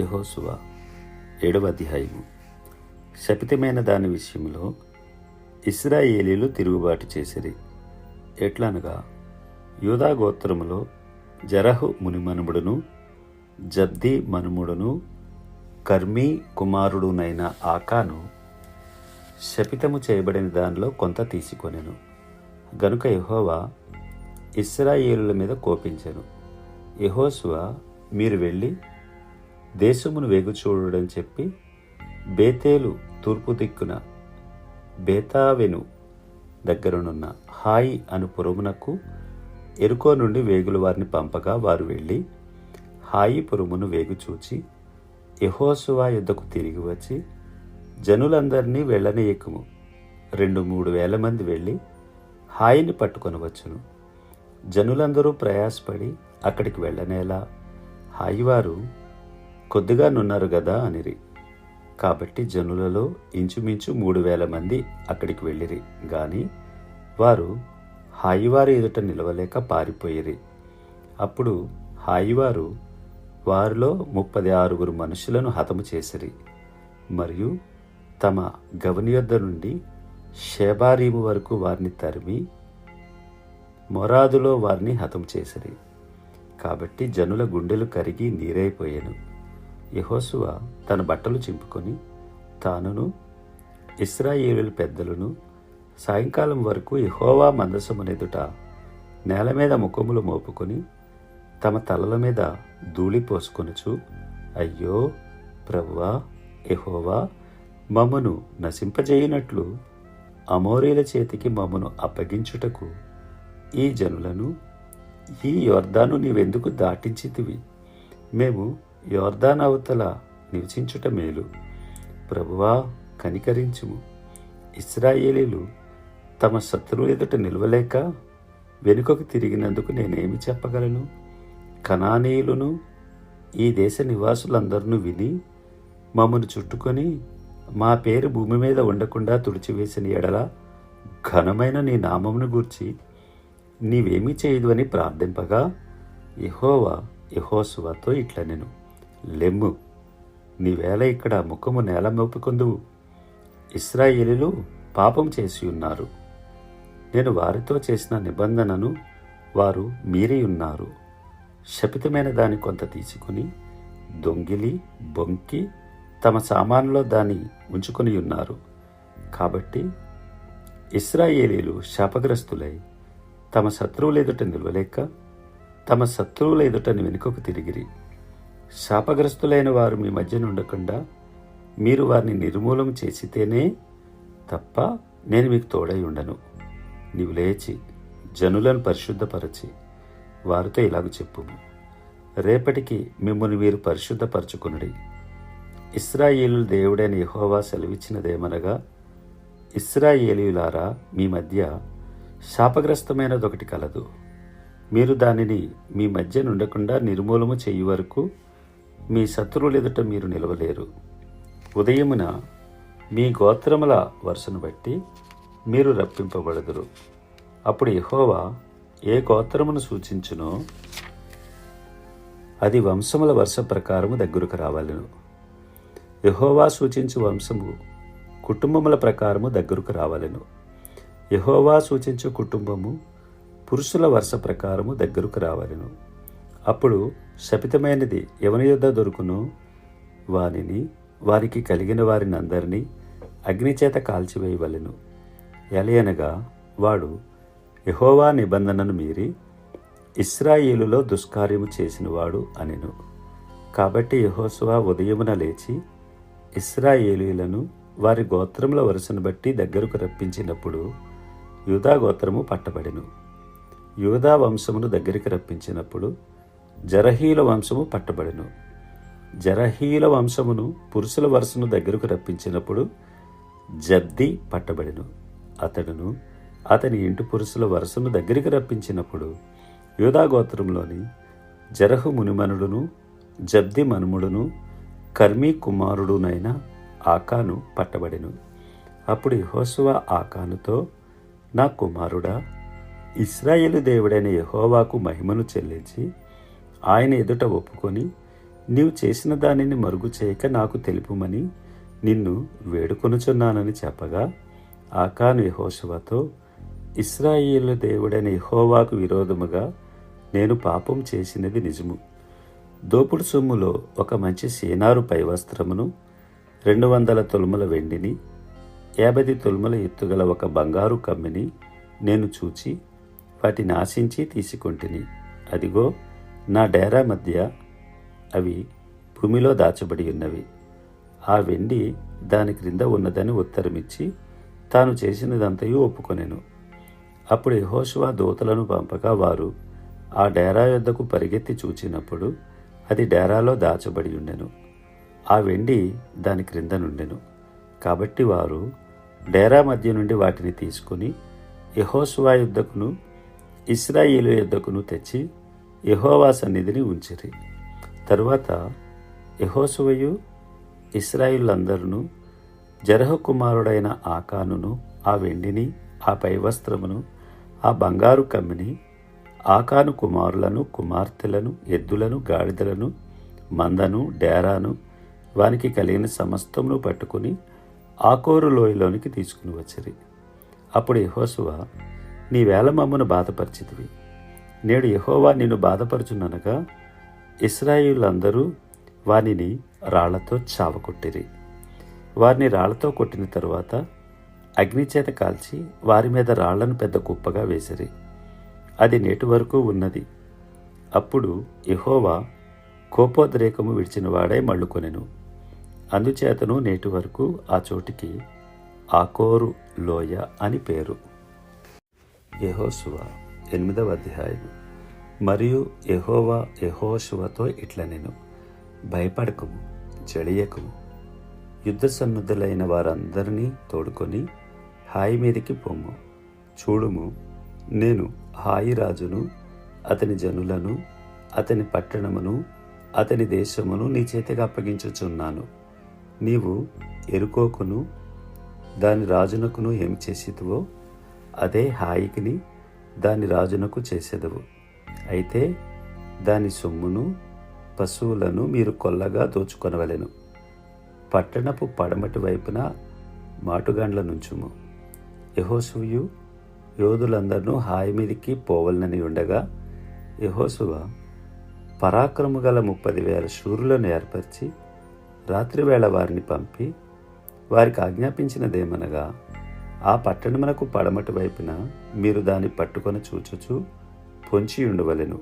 యహోసువ ఏడవ అధ్యాయము. శపితమైన దాని విషయంలో ఇస్రాయేలీలు తిరుగుబాటు చేసిరి. ఎట్లనగా యూదా గోత్రములో జరహు మునిమనుముడును జబ్ది మనుముడును కర్మీ కుమారుడునైన ఆకాను శపితము చేయబడిన దానిలో కొంత తీసుకొనెను. గనుక యహోవా ఇస్రాయేలుల మీద కోపించెను. యహోసువ మీరు వెళ్ళి దేశమును వేగుచూడని చెప్పి బేతేలు తూర్పు దిక్కున బేతావెను దగ్గరనున్న హాయి అను పురమునకు ఎరుకో నుండి వేగుల వారిని పంపగా వారు వెళ్ళి హాయి పురమును వేగు చూచి యెహోషువ యుద్ధకు తిరిగి వచ్చి జనులందరినీ వెళ్ళనీయకము. రెండు మూడు వేల మంది వెళ్ళి హాయిని పట్టుకొనవచ్చును జనులందరూ ప్రయాసపడి అక్కడికి వెళ్ళనేలా హాయివారు కొద్దిగా నున్నారు కదా అనిరి. కాబట్టి జనులలో ఇంచుమించు మూడు వేల మంది అక్కడికి వెళ్ళిరి. గాని వారు హాయివారి ఎదుట నిలవలేక పారిపోయిరి. అప్పుడు హాయివారు వారిలో ముప్పది ఆరుగురు మనుషులను హతము చేసిరి. మరియు తమ గవనియొద్ద నుండి షేబారీము వరకు వారిని తరిమి మొరాదులో వారిని హతం చేసిరి. కాబట్టి జనుల గుండెలు కరిగి నీరైపోయాను. యహోసువ తన బట్టలు చింపుకొని తానును ఇస్రాయేలు పెద్దలను సాయంకాలం వరకు యహోవా మందసమునెదుట నేల మీద ముఖములు మోపుకొని తమ తలల మీద ధూళి పోసుకొనుచు అయ్యో ప్రవ్వా యహోవా మమ్మను నశింపజేయునట్లు అమోరీల చేతికి మమ్మను అప్పగించుటకు ఈ జనులను ఈ యోర్దాను నీవెందుకు దాటించితివి? మేము యోర్దాన్ అవతల నివసించుట మేలు. ప్రభువా కనికరించుము. ఇస్రాయేలీలు తమ శత్రువు ఎదుట నిలవలేక వెనుకకు తిరిగినందుకు నేనేమి చెప్పగలను? కణానీయులను ఈ దేశ నివాసులందరినూ విని మమ్మను చుట్టుకొని మా పేరు భూమి మీద ఉండకుండా తుడిచివేసిన ఎడల ఘనమైన నీ నామమును గూర్చి నీవేమీ చేయదు అని ప్రార్థింపగా యహోవా యహోసువాతో ఇట్లా నేను లెమ్ము. నీవేళ ఇక్కడ ముఖము నేల మోపుకొందువు ఇస్రాయేలీలు పాపం చేసి ఉన్నారు. నేను వారితో చేసిన నిబంధనను వారు మీరి ఉన్నారు. శపితమైన దాని కొంత తీసుకుని దొంగిలి బొంకి తమ సామానులో దాన్ని ఉంచుకొని ఉన్నారు. కాబట్టి ఇస్రాయేలీలు శాపగ్రస్తులై తమ శత్రువుల ఎదుట నిలవలేక తమ శత్రువుల ఎదుట వెనుకకు తిరిగిరి. శాపగ్రస్తులైన వారు మీ మధ్య ఉండకుండా మీరు వారిని నిర్మూలం చేసితేనే తప్ప నేను మీకు తోడై ఉండను. నీవు లేచి జనులను పరిశుద్ధపరచి వారితో ఇలాగ చెప్పుము. రేపటికి మిమ్మల్ని మీరు పరిశుద్ధపరచుకునుడి. ఇస్రాయేలు దేవుడైన యహోవా సెలవిచ్చినదేమనగా ఇస్రాయేలీలారా మీ మధ్య శాపగ్రస్తమైనదొకటి కలదు. మీరు దానిని మీ మధ్య నుండకుండా నిర్మూలము చేయు వరకు మీ శత్రువులు ఎదుట మీరు నిలవలేరు. ఉదయమున మీ గోత్రముల వరుసను బట్టి మీరు రప్పింపబడదురు. అప్పుడు ఇహోవా ఏ గోత్రమును సూచించునో అది వంశముల వరుస ప్రకారము దగ్గరకు రావాలను. యహోవా సూచించు వంశము కుటుంబముల ప్రకారము దగ్గరకు రావాలను. యహోవా సూచించు కుటుంబము పురుషుల వరుస ప్రకారము దగ్గరకు రావాలను. అప్పుడు శపితమైనది ఎవని యొద్ద దొరుకును? వానిని వారికి కలిగిన వారిని అందరినీ అగ్నిచేత కాల్చివేయవలెను. ఎలయనగా వాడు యహోవా నిబంధనను మీరి ఇస్రాయేలులో దుష్కార్యము చేసినవాడు అనెను. కాబట్టి యెహోషువ ఉదయమున లేచి ఇస్రాయేలీలను వారి గోత్రముల వరుసను బట్టి దగ్గరకు రప్పించినప్పుడు యూదా గోత్రము పట్టబడెను. యూదా వంశమును దగ్గరికి రప్పించినప్పుడు జరహీల వంశము పట్టబడెను. జరహీల వంశమును పురుషుల వరుసను దగ్గరకు రప్పించినప్పుడు జబ్ది పట్టబడెను. అతడును అతని ఇంటి పురుషుల వరుసను దగ్గరికి రప్పించినప్పుడు యూదా గోత్రంలోని జరహు మునిమనుడును జబ్ది మనుముడును కర్మీ కుమారుడునైన ఆకాను పట్టబడెను. అప్పుడు యెహోషువ ఆకానుతో నా కుమారుడా ఇస్రాయేలు దేవుడైన యహోవాకు మహిమను చెల్లించి ఆయన ఎదుట ఒప్పుకొని నీవు చేసిన దానిని మరుగు చేయక నాకు తెలుపుమని నిన్ను వేడుకొనుచున్నానని చెప్పగా ఆకాను యహోశవతో ఇస్రాయిలు దేవుడైన యహోవాకు విరోధముగా నేను పాపం చేసినది నిజము. దోపుడు సొమ్ములో ఒక మంచి సేనారు పైవస్త్రమును రెండు వందల తొలుముల వెండిని యాభై తొలుముల ఎత్తుగల ఒక బంగారు కమ్మిని నేను చూచి వాటిని ఆశించి తీసుకొంటిని. అదిగో నా డేరా మధ్య అవి భూమిలో దాచబడి ఉన్నవి. ఆ వెండి దాని క్రింద ఉన్నదని ఉత్తరమిచ్చి తాను చేసినదంతయు ఒప్పుకొనెను. అప్పుడు యహోశివా దూతలను పంపగా వారు ఆ డేరా యొద్దకు పరిగెత్తి చూచినప్పుడు అది డేరాలో దాచబడి ఉండెను. ఆ వెండి దాని క్రింద నుండెను. కాబట్టి వారు డేరా మధ్య నుండి వాటిని తీసుకుని యెహోషువ యుద్ధకును ఇస్రాయిలు యుద్ధకును తెచ్చి యహోవా సన్నిధిని ఉంచిరి. తరువాత యహోసువయు ఇస్రాయిలందరూ జరహ కుమారుడైన ఆకానును ఆ వెండిని ఆ పైవస్త్రమును ఆ బంగారు కమ్మిని ఆకాను కుమారులను కుమార్తెలను ఎద్దులను గాడిదలను మందను డేరాను వానికి కలిగిన సమస్తమును పట్టుకుని ఆకోరు లోయలోనికి తీసుకుని వచ్చిరి. అప్పుడు యహోసువ నీ వేల మమ్మను బాధపరిచితివి. నేడు యహోవా నిన్ను బాధపరుచుననగా ఇస్రాయిలందరూ వానిని రాళ్ళతో చావకొట్టిరి వారిని రాళ్ళతో కొట్టిన తరువాత అగ్నిచేత కాల్చి వారి మీద రాళ్ళను పెద్ద కుప్పగా వేసిరి. అది నేటి వరకు ఉన్నది. అప్పుడు యహోవా కోపోద్రేకము విడిచిన వాడే మళ్ళుకొనెను. అందుచేతను నేటి వరకు ఆ చోటికి ఆకోరు లోయ అని పేరు. యహోసువా ఎనిమిదవ అధ్యాయం మరియు యహోవా యహోశువతో ఇట్ల నేను భయపడకము జడియకము యుద్ధ సన్నద్ధులైన వారందరినీ తోడుకొని హాయి మీదకి పొమ్ము చూడుము నేను హాయి రాజును అతని జనులను అతని పట్టణమును అతని దేశమును నీ చేతికి అప్పగించుచున్నాను. నీవు ఎరుకోకును దాని రాజునకును ఏమి చేసేదివో అదే హాయికిని దాని రాజునకు చేసెదవు. అయితే దాని సొమ్మును పశువులను మీరు కొల్లగా దోచుకొనవలెను. పట్టణపు పడమటి వైపున మాటుగాండ్ల నుంచుము. యహోసుయు యోధులందరినూ హాయి మీదికి పోవలనని ఉండగా యహోసువ పరాక్రము గల ముప్పది వేల శూరులను ఏర్పరిచి రాత్రివేళ వారిని పంపి వారికి ఆజ్ఞాపించినదేమనగా ఆ పట్టణమునకు పడమటి వైపున మీరు దాన్ని పట్టుకొని చూచుచు పొంచి ఉండవలెను.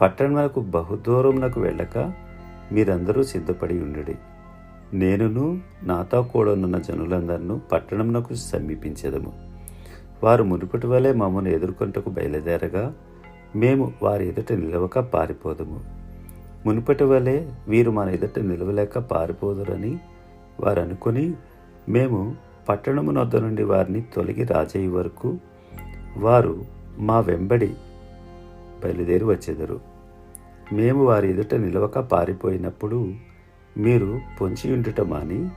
పట్టణమునకు బహుదూరమునకు వెళ్ళక మీరందరూ సిద్ధపడి ఉండుడి. నేనును నాతో కూడానున్న జనులందరినూ పట్టణమునకు సమీపించదము. వారు మునుపటి వలె మమ్మను ఎదుర్కొంటకు బయలుదేరగా మేము వారి ఎదుట నిలవక పారిపోదము. మునుపటి వలె వీరు మన ఎదుట నిలవలేక పారిపోదురని వారు అనుకుని మేము పట్టణము నొద్ద నుండి వారిని తొలగి రాజయ్య వరకు వారు మా వెంబడి బయలుదేరి వచ్చేదరు. మేము వారి ఎదుట నిలవక పారిపోయినప్పుడు మీరు పొంచియుండుట మాని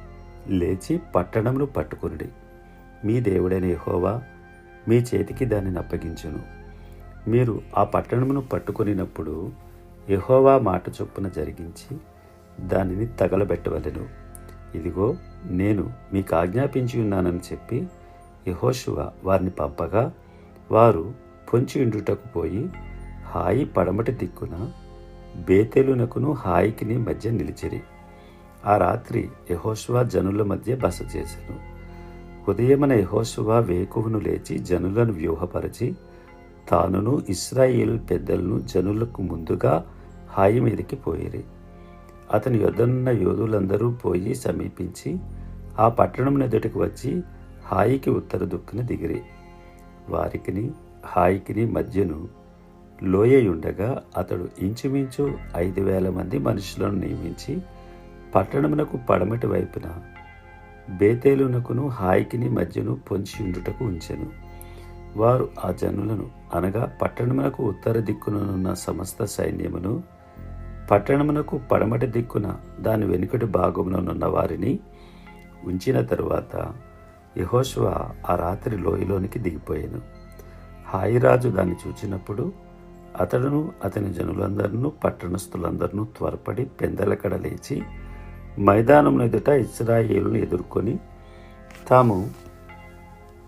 లేచి పట్టణమును పట్టుకునుడి. మీ దేవుడైన యెహోవా మీ చేతికి దానిని అప్పగించును. మీరు ఆ పట్టణమును పట్టుకునినప్పుడు యహోవా మాట చొప్పున జరిగించి దానిని తగలబెట్టవలెను. ఇదిగో నేను మీకు ఆజ్ఞాపించి ఉన్నానని చెప్పి యెహోషువ వారిని పంపగా వారు పొంచి ఉండుటకు పోయి హాయి పడమటి దిక్కున బేతెలునకును హాయికిని మధ్య నిలిచిరి. ఆ రాత్రి యెహోషువ జనుల మధ్య బస చేశాను ఉదయమన యెహోషువ వేకువును లేచి జనులను వ్యూహపరచి తానును ఇస్రాయిల్ పెద్దలను జనులకు ముందుగా హాయి మీదకి పోయిరి. అతని యొద్దనున్న యోధులందరూ పోయి సమీపించి ఆ పట్టణం ఎదుటికి వచ్చి హాయికి ఉత్తర దుక్కున దిగిరి. వారికిని హాయికిని మధ్యను లోయయుండగా అతడు ఇంచుమించు ఐదు వేల మంది మనుషులను నియమించి పట్టణమునకు పడమటి వైపున బేతేలునకును హాయికిని మధ్యను పొంచి ఉండుటకు ఉంచెను. వారు ఆ జనులను అనగా పట్టణమునకు ఉత్తర దిక్కుననున్న సమస్త సైన్యమును పట్టణమునకు పడమటి దిక్కున దాని వెనుకటి భాగముననున్న వారిని ఉంచిన తరువాత యహోశివ ఆ రాత్రి లోయలోనికి దిగిపోయాను. హాయిరాజు దాన్ని చూచినప్పుడు అతడును అతని జనులందరినూ పట్టణస్థులందరినూ త్వరపడి పెందలకడ లేచి మైదానం ఎదుట ఇస్రాయేలును ఎదుర్కొని తాము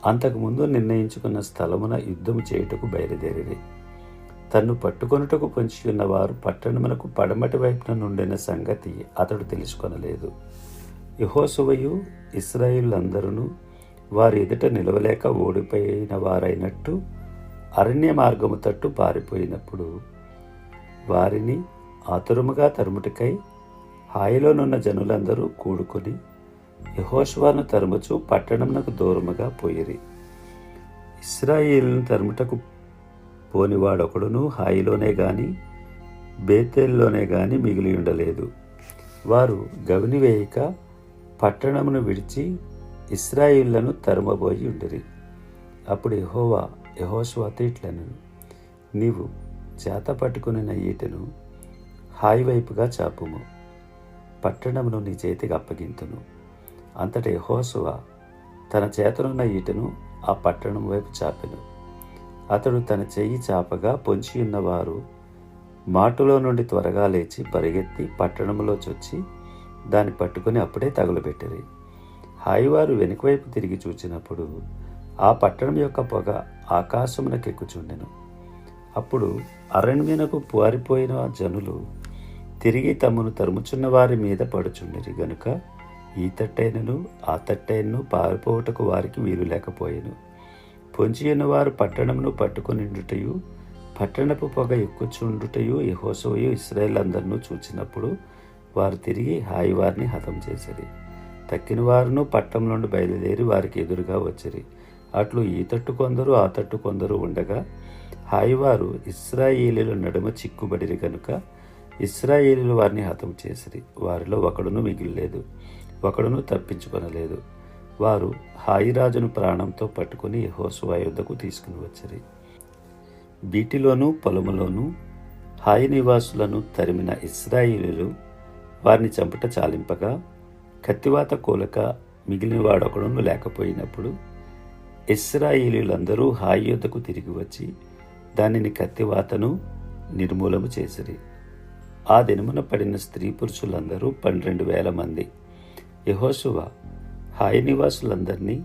అంతకుముందు నిర్ణయించుకున్న స్థలమున యుద్ధము చేయుటకు బయలుదేరిరి. తన్ను పట్టుకొనుటకు పొంచి ఉన్నవారు పట్టణమునకు పడమటి వైపున నుండిన సంగతి అతడు తెలుసుకొనలేదు. యహోసువయు ఇస్రాయిలందరూ వారి ఎదుట నిలవలేక ఓడిపోయిన వారైనట్టు అరణ్య మార్గము తట్టు పారిపోయినప్పుడు వారిని ఆతురముగా తరుముటికై హాయిలోనున్న జనులందరూ కూడుకొని యహోష్వాను తరుముచు పట్టణమునకు దూరముగా పోయిరి. ఇస్రాయిల్ను తరుముటకు పోనివాడొకడును హాయిలోనే గాని బేతేల్లోనే గాని మిగిలి ఉండలేదు. వారు గవనివేయక పట్టణమును విడిచి ఇస్రాయిళ్ళను తరుమబోయి ఉండిరి. అప్పుడు యహోవా యహోస్వాతో ఇట్లను నీవు చేత పట్టుకునిన ఈటను హాయి వైపుగా చాపుము. పట్టణమును నీ చేతికి అప్పగింతును. అంతటి యహోసువ తన చేతనున్న ఈటను ఆ పట్టణం వైపు చాపెను. అతడు తన చెయ్యి చాపగా పొంచి ఉన్నవారు మాటులో నుండి త్వరగా లేచి పరిగెత్తి పట్టణంలో చొచ్చి దాన్ని పట్టుకుని అప్పుడే తగులబెట్టిరి. హాయివారు వెనుకవైపు తిరిగి చూచినప్పుడు ఆ పట్టణం యొక్క పొగ ఆకాశమునకెక్కుచుండెను. అప్పుడు అరణ్యనకు పారిపోయిన జనులు తిరిగి తమను తరుముచున్న వారి మీద పడుచుండిరి. గనుక ఈ తట్టైనను ఆ తట్టైనను పారిపోవుటకు వారికి వీలు లేకపోయెను. పొంచి వారు పట్టణమును పట్టుకొనిండుటయు పట్టణపు పొగ ఎక్కుచుండుటయు యహోసోయు ఇస్రాయేల్ అందరినూ చూచినప్పుడు వారు తిరిగి హాయి వారిని హతం చేసిరి. తక్కిన వారును పట్టణం నుండి బయలుదేరి వారికి ఎదురుగా వచ్చిరి. అట్లు ఈ తట్టు కొందరు ఆ తట్టు కొందరు ఉండగా హాయివారు ఇస్రాయేలీల నడుమ చిక్కుబడిరి గనుక ఇస్రాయేలీలు వారిని హతం చేసిరి. వారిలో ఒకడును మిగిలిలేదు ఒకడును తప్పించుకొనలేదు. వారు హాయిరాజును ప్రాణంతో పట్టుకుని యహోసువా యుద్ధకు తీసుకుని వచ్చరి. వీటిలోనూ పొలములోనూ హాయి నివాసులను తరిమిన ఇస్రాయిలు వారిని చంపట చాలింపగా కత్తివాత కూలక మిగిలిన వాడొకడును లేకపోయినప్పుడు ఇస్రాయిలీలందరూ హాయి యుద్ధకు తిరిగి వచ్చి దానిని కత్తివాతను నిర్మూలము చేసిరి. ఆ దినమున పడిన స్త్రీ పురుషులందరూ పన్నెండు వేల మంది. యహోశువ హాయి నివాసులందరినీ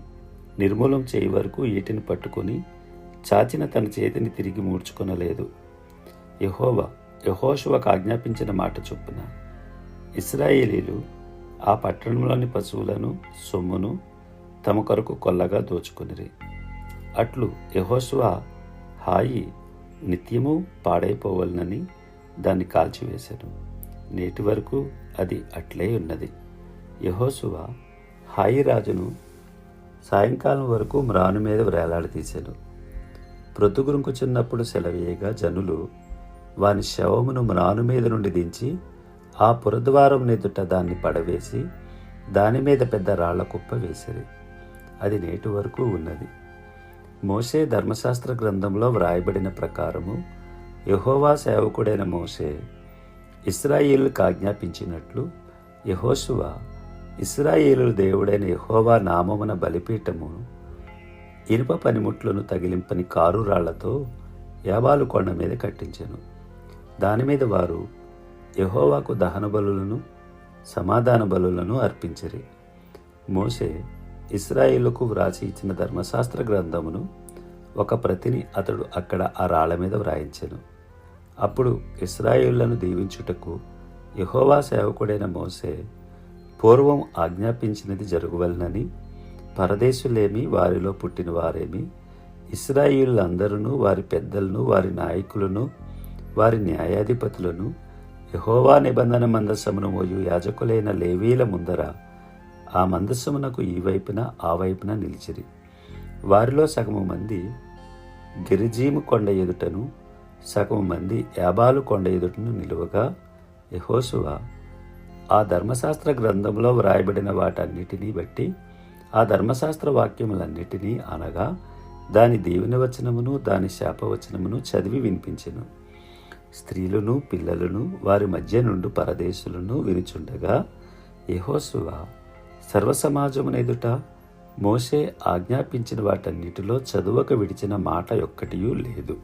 నిర్మూలం చేయి వరకు ఈటిని పట్టుకొని చాచిన తన చేతిని తిరిగి మూడ్చుకొనలేదు. యహోవా యహోశువకు ఆజ్ఞాపించిన మాట చొప్పున ఇస్రాయేలీలు ఆ పట్టణంలోని పశువులను సొమ్మును తమ కొరకు కొల్లగా దోచుకునిరి. అట్లు యహోశువ హాయి నిత్యము పాడైపోవాలనని దాన్ని కాల్చివేశాను. నేటి వరకు అది అట్లే ఉన్నది. యహోశువ హాయి రాజును సాయంకాలం వరకు మ్రాను మీద వేలాడదీశాను ప్రొద్దుగురుంకుచున్నప్పుడు సెలవేయగా జనులు వాని శవమును మ్రాను మీద నుండి దించి ఆ పురద్వారం నెదుట దాన్ని పడవేసి దాని మీద పెద్ద రాళ్ళ కుప్ప వేసిరి. అది నేటి వరకు ఉన్నది. మోసే ధర్మశాస్త్ర గ్రంథంలో వ్రాయబడిన ప్రకారము యహోవా సేవకుడైన మోసే ఇస్రాయిల్ ఆజ్ఞాపించినట్లు యహోశువ ఇస్రాయేలు దేవుడైన యహోవా నామమున బలిపీఠము ఇనుప పనిముట్లను తగిలింపని కారు రాళ్ళతో యాబాలు కొండ మీద కట్టించాను. దాని మీద వారు యహోవాకు దహన బలులను సమాధాన బలులను అర్పించరి. మోసే ఇస్రాయిలకు వ్రాసి ఇచ్చిన ధర్మశాస్త్ర గ్రంథమును ఒక ప్రతిని అతడు అక్కడ ఆ రాళ్ళ మీద వ్రాయించెను. అప్పుడు ఇస్రాయిళ్ళను దీవించుటకు యహోవా సేవకుడైన మోసే పూర్వం ఆజ్ఞాపించినది జరుగువలనని పరదేశులేమి వారిలో పుట్టిన వారేమి ఇస్రాయిలందరూ వారి పెద్దలను వారి నాయకులను వారి న్యాయాధిపతులను యహోవా నిబంధన మందస్సమును మోయు యాజకులైన లేవీల ముందర ఆ మందస్సమునకు ఈ వైపున ఆ వైపున నిలిచిరి. వారిలో సగము మంది గిరిజీము కొండ ఎదుటను సగము మంది యాబాలు కొండ ఎదుటను నిలువగా యహోసువ ఆ ధర్మశాస్త్ర గ్రంథంలో వ్రాయబడిన వాటన్నిటినీ బట్టి ఆ ధర్మశాస్త్ర వాక్యములన్నిటినీ అనగా దాని దీవెనవచనమును దాని శాపవచనమును చదివి వినిపించెను. స్త్రీలను పిల్లలను వారి మధ్య నుండి పరదేశులను వినుచుండగా యహోసువ సర్వసమాజమునెదుట మోసే ఆజ్ఞాపించిన వాటన్నిటిలో చదువక విడిచిన మాట ఒక్కటియూ లేదు.